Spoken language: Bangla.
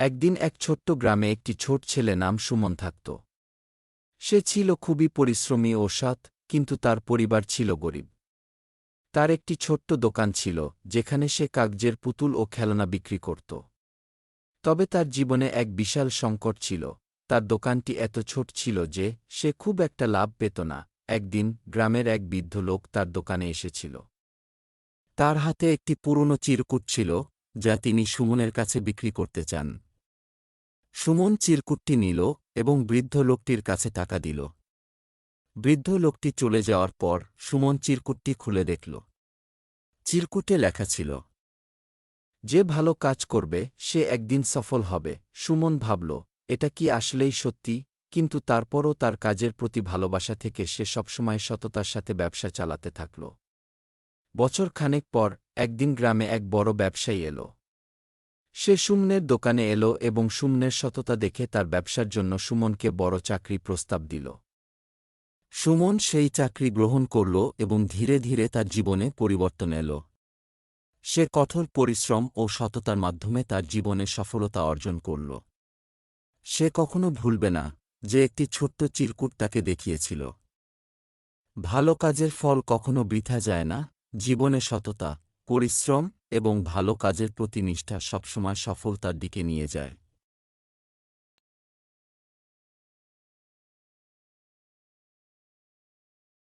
একদিন এক ছোট্ট গ্রামে একটি ছোট ছেলে নাম সুমন থাকত। সে ছিল খুবই পরিশ্রমী ও সৎ, কিন্তু তার পরিবার ছিল গরিব। তার একটি ছোট্ট দোকান ছিল, যেখানে সে কাগজের পুতুল ও খেলনা বিক্রি করত। তবে তার জীবনে এক বিশাল সংকট ছিল। তার দোকানটি এত ছোট ছিল যে, সে খুব একটা লাভ পেত না। একদিন গ্রামের এক বৃদ্ধ লোক তার দোকানে এসেছিল। তার হাতে একটি পুরনো চিরকুট ছিল, যা তিনি সুমনের কাছে বিক্রি করতে চান। সুমন চিরকুটটি নিল এবং বৃদ্ধ লোকটির কাছে টাকা দিল। বৃদ্ধ লোকটি চলে যাওয়ার পর সুমন চিরকুটটি খুলে দেখল। চিরকুটে লেখা ছিল, যে ভালো কাজ করবে, সে একদিন সফল হবে। সুমন ভাবল, এটা কি আসলেই সত্যি? কিন্তু তারপরও তার কাজের প্রতি ভালোবাসা থেকে সে সবসময় সততার সাথে ব্যবসা চালাতে থাকল। বছর খানেক পর একদিন গ্রামে এক বড় ব্যবসায়ী এলো। সে সুমনের দোকানে এলো এবং সুমনের সততা দেখে তার ব্যবসার জন্য সুমনকে বড় চাকরি প্রস্তাব দিল। সুমন সেই চাকরি গ্রহণ করল এবং ধীরে ধীরে তার জীবনে পরিবর্তন এল। সে কঠোর পরিশ্রম ও সততার মাধ্যমে তার জীবনে সফলতা অর্জন করল। সে কখনো ভুলবে না যে একটি ছোট্ট চিরকুট তাকে দেখিয়েছিল। ভালো কাজের ফল কখনো বৃথা যায় না, জীবনে সততা, পরিশ্রম এবং ভালো কাজের প্রতি নিষ্ঠা সবসময় সফলতার দিকে নিয়ে যায়।